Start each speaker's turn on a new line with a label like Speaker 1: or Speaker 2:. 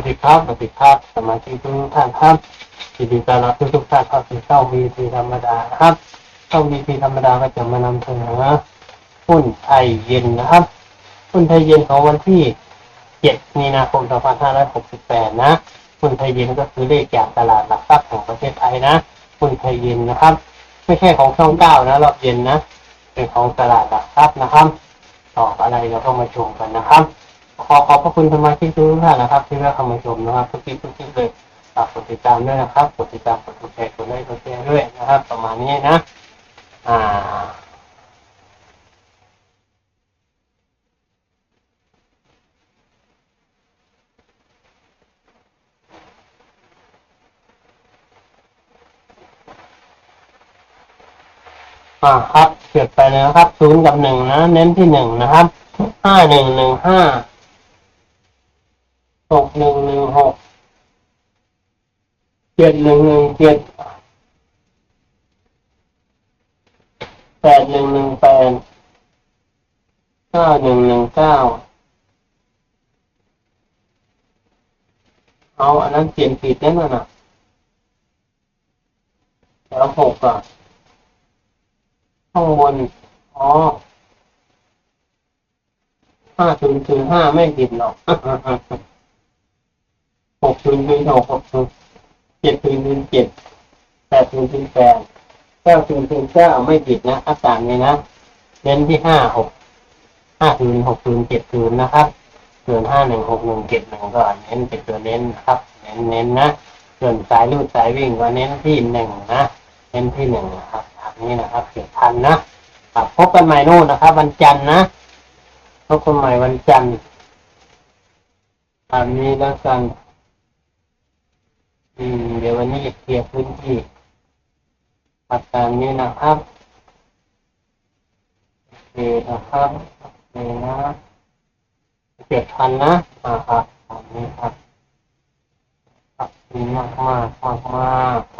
Speaker 1: วัสดีครับสวัสดีครับสมาชิกทุกท่านครับยินดีต้อนรับทุกท่านเข้าสู่ช่องวีทีธรรมดาครับช่องวีทีธรรมดาก็จะมานำเสนอหุ้นไทยเย็นนะครับหุ้นไทยเย็นของวันที่ 7 มีนาคม 2568 นะหุ้นไทยเย็นก็คือเลขจากตลาดหลักทรัพย์ของประเทศไทยนะหุ้นไทยเย็นนะครับ ไม่ใช่ของช่องเก้านะรอบเย็นนะ เป็นของตลาดหลักทรัพย์นะครับ ตอบอะไรเราก็มาชมกันนะครับ ขอขอบพระคุณสมาชิกทุกท่านนะครับ ที่ได้เข้ามาชมนะครับทุกที่ทุกที่เลยฝากกดติดตามด้วยนะครับกดติดตามกดถูกใจกดไลค์กดแชร์ด้วยนะครับ ประมาณนี้นะ อ่าอ่าครับเกิดไปแล้วครับศูนย์กับหนึ่งนะ เน้นที่หนึ่งนะครับห้าหนึ่งหนึ่งห้า หกหนึ่งหนึ่งหกเจ็ดหนึ่งหนึ่งเจ็ดแปดหนึ่งหนึ่งแปดเก้าหนึ่งหนึ่งเก้าเอาอันนั้นเขียนผิดแน่นอน่ะแล้วหกอะข้างบนอ๋อห้าศูนย์ศูนย์ห้าไม่ผิดหรอก ศูนย์ศูนย์หกหกศูนย์เจ็ดศูนย์ศูนย์เจ็ดแปดศูนย์ศูนย์แปดเก้าศูนย์ศูนย์เก้าไม่ผิดนะอาจารย์เลยนะเน้นที่ห้าหกห้าศูนย์หกศูนย์เจ็ดศูนย์นะครับส่วนห้าหนึ่งหกหนึ่งเจ็ดหนึ่งก็เน้นเป็นตัวเน้นนะครับ เน้นเน้นนะส่วนสายรูดสายวิ่งก็เน้นที่หนึ่งนะเน้นที่หนึ่งนะครับแบบนี้นะครับเก็บพันนะครับพบกันใหม่นู่นนะครับ วันจันทร์นะพบกันใหม่วันจันทร์ตามนี้แล้วกัน เดี๋ยววันนี้จะเคลียร์พื้นที่ปัดตามนี้นะครับโอเคนะครับโอเคนะเจ็ดพันนะอ่าครับตามนี้ครับขอบคุณมากมากมากมาก